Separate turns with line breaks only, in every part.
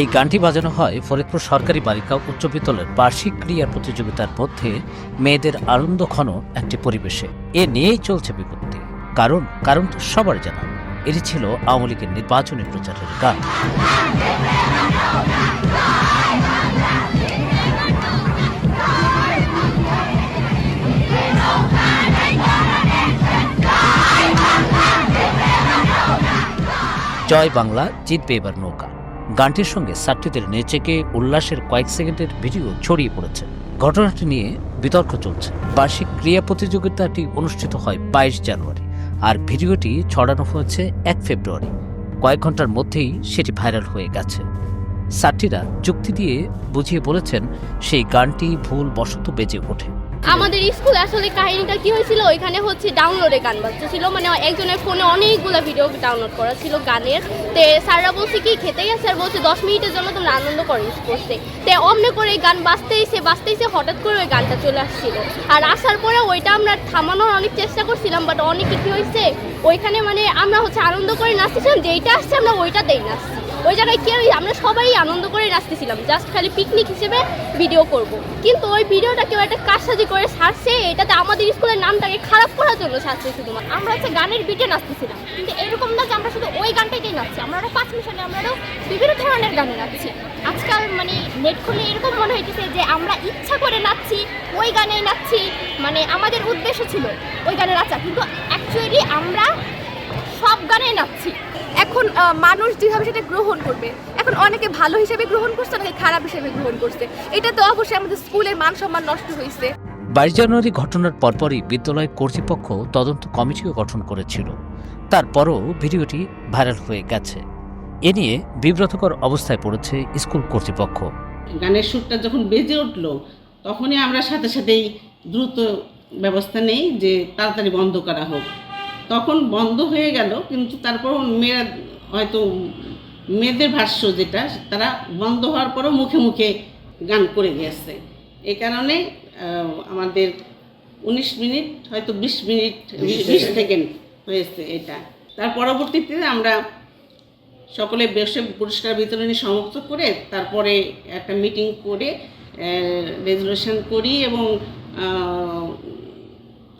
এই গানটি বাজানো হয় ফরিদপুর সরকারি বালিকা উচ্চ বিদ্যালয়ের বার্ষিক ক্রিয়া প্রতিযোগিতার মধ্যে মেয়েদের আনন্দ ঘন একটি পরিবেশে। এ নিয়েই চলছে বিপত্তি। কারণ কারণ তো সবার জানা। এটি ছিল আওয়ামী লীগের নির্বাচনী প্রচারের গান। জয় বাংলা, জিতবে এবার নৌকা। গানটির সঙ্গে ছাত্রীদের নেচেকে উল্লাসের কয়েক সেকেন্ডের ভিডিও ছড়িয়ে পড়েছে। ঘটনাটি নিয়ে বিতর্ক চলছে। বার্ষিক ক্রিয়া প্রতিযোগিতাটি অনুষ্ঠিত হয় বাইশ জানুয়ারি, আর ভিডিওটি ছড়ানো হয়েছে এক ফেব্রুয়ারি। কয়েক ঘণ্টার মধ্যেই সেটি ভাইরাল হয়ে গেছে। ছাত্রীরা যুক্তি দিয়ে বুঝিয়ে বলেছেন, সেই গানটি ভুল বশত বেজে ওঠে।
আমাদের স্কুল আসলে কাহিনীটা কি হয়েছিল? ওইখানে হচ্ছে ডাউনলোডে গান বাজতেছিল মানে একজনের ফোনে অনেকগুলো ভিডিও ডাউনলোড করা ছিল গানের। তে স্যাররা বলছে কি খেতে গেছে আর বলছে, দশ মিনিটের জন্য তোমরা আনন্দ করো স্পোর্টসে তে। অমনে করে গান বাজতেইছে বাজতেইছে হঠাৎ করে ওই গানটা চলে আসছিল। আর আসার পরে ওইটা আমরা থামানোর অনেক চেষ্টা করছিলাম বাট অনেকে কি হয়েছে? ওইখানে মানে আমরা হচ্ছে আনন্দ করে নাচতেছিলাম যেইটা আসছে আমরা ওইটাতেই নাচছি ওই জায়গায় কেউ আমরা সবাই আনন্দ করে নাচতেছিলাম। জাস্ট খালি পিকনিক হিসেবে ভিডিও করব। কিন্তু ওই ভিডিওটা কেউ একটা কারসাজি করে ছাড়ছে এটাতে আমাদের স্কুলের নামটাকে খারাপ করার জন্য ছাড়ছে শুধুমাত্র।
আমরা হচ্ছে গানের বিটে নাচতেছিলাম। কিন্তু এরকম না যে আমরা শুধু ওই গানটাকেই নাচছি, আমরা আরও পাঁচ মিশনে আমরা আরও বিভিন্ন ধরনের গানে নাচছি। আজকাল মানে নেট খুলে এরকম মনে হইতেছে যে আমরা ইচ্ছা করে নাচছি, ওই গানেই নাচছি মানে আমাদের উদ্দেশ্য ছিল ওই গানে নাচা কিন্তু অ্যাকচুয়ালি আমরা সব গানেই নাচছি। এখন মানুষ যেভাবে সেটা গ্রহণ করবে এখন অনেকে ভালো হিসেবে গ্রহণ করছে অনেকে খারাপ হিসেবে গ্রহণ করছে। এটা তো অবশ্যই আমাদের স্কুলের মান সম্মান নষ্ট হয়েছে।
বাইশ জানুয়ারি ঘটনার পরপরই বিদ্যালয় কর্তৃপক্ষ তদন্ত কমিটিও গঠন করেছিল। তারপরও ভিডিওটি ভাইরাল হয়ে গেছে। এ নিয়ে বিব্রতকর অবস্থায় পড়েছে স্কুল কর্তৃপক্ষ।
গানের সুরটা যখন বেজে উঠল তখনই আমরা সাথে সাথেই দ্রুত ব্যবস্থা নেই যে তাড়াতাড়ি বন্ধ করা হোক। তখন বন্ধ হয়ে গেল কিন্তু তারপর মেয়েরা হয়তো মেয়েদের ভাষ্য যেটা তারা বন্ধ হওয়ার পরও মুখে মুখে গান করে গেছে। এই কারণে আমাদের উনিশ মিনিট হয়তো বিশ মিনিট বিশ সেকেন্ড। হয়েছে এটা। তার পরবর্তীতে আমরা সকলে বসে পুরস্কার বিতরণী সমাপ্ত করে তারপরে একটা মিটিং করে রেজলিউশন করি এবং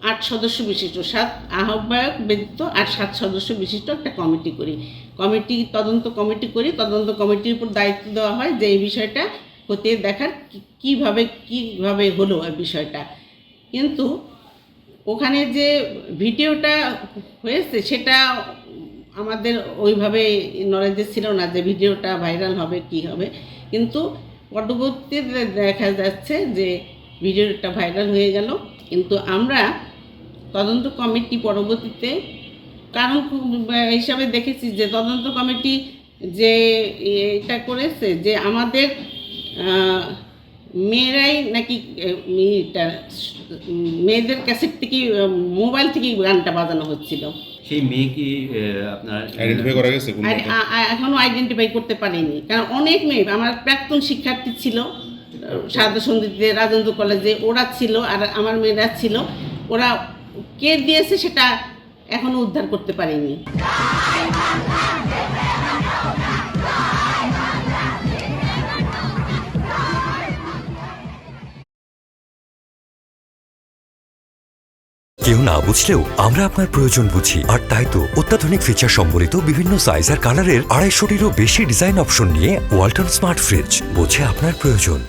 আট সদস্য বিশিষ্ট, সাত আহ্বায়ক ব্যতীত আর সাত সদস্য বিশিষ্ট একটা কমিটি করি। কমিটি, তদন্ত কমিটি করি। তদন্ত কমিটির উপর দায়িত্ব দেওয়া হয় যে এই বিষয়টা খতিয়ে দেখার কীভাবে কীভাবে হলো এই বিষয়টা। কিন্তু ওখানে যে ভিডিওটা হয়েছে সেটা আমাদের ওইভাবে নলেজে ছিল না যে ভিডিওটা ভাইরাল হবে, কি হবে। কিন্তু পরবর্তীতে দেখা যাচ্ছে যে ভিডিওটা ভাইরাল হয়ে গেল। কিন্তু আমরা তদন্ত কমিটি পরবর্তীতে কারণ হিসাবে দেখেছি যে তদন্ত কমিটি যে এটা করেছে যে আমাদের মেয়েরাই নাকি উম, মেয়েদের ক্যাসেট থেকে মোবাইল থেকে গানটা বাজানো হচ্ছিল।
সেই মেয়ে কি আপনার
আইডেন্টিফাই করা গেছে
এখনও আইডেন্টিফাই করতে পারিনি। কারণ অনেক মেয়ে আমার প্রাক্তন শিক্ষার্থী ছিল সারদা সন্ধিতে রাজেন্দ্র কলেজে ওরা ছিল আর আমার মেয়েরা ছিল। ওরা কে দিয়েছে সেটা এখনও উদ্ধার করতে পারিনি।
কেউ না বুঝলেও আমরা আপনার প্রয়োজন বুঝি। আর তাই তো অত্যাধুনিক ফিচার সম্বলিত বিভিন্ন সাইজ আর কালারের আড়াইশোটিরও বেশি ডিজাইন অপশন নিয়ে ওয়ালটন স্মার্ট ফ্রিজ বোঝে আপনার প্রয়োজন।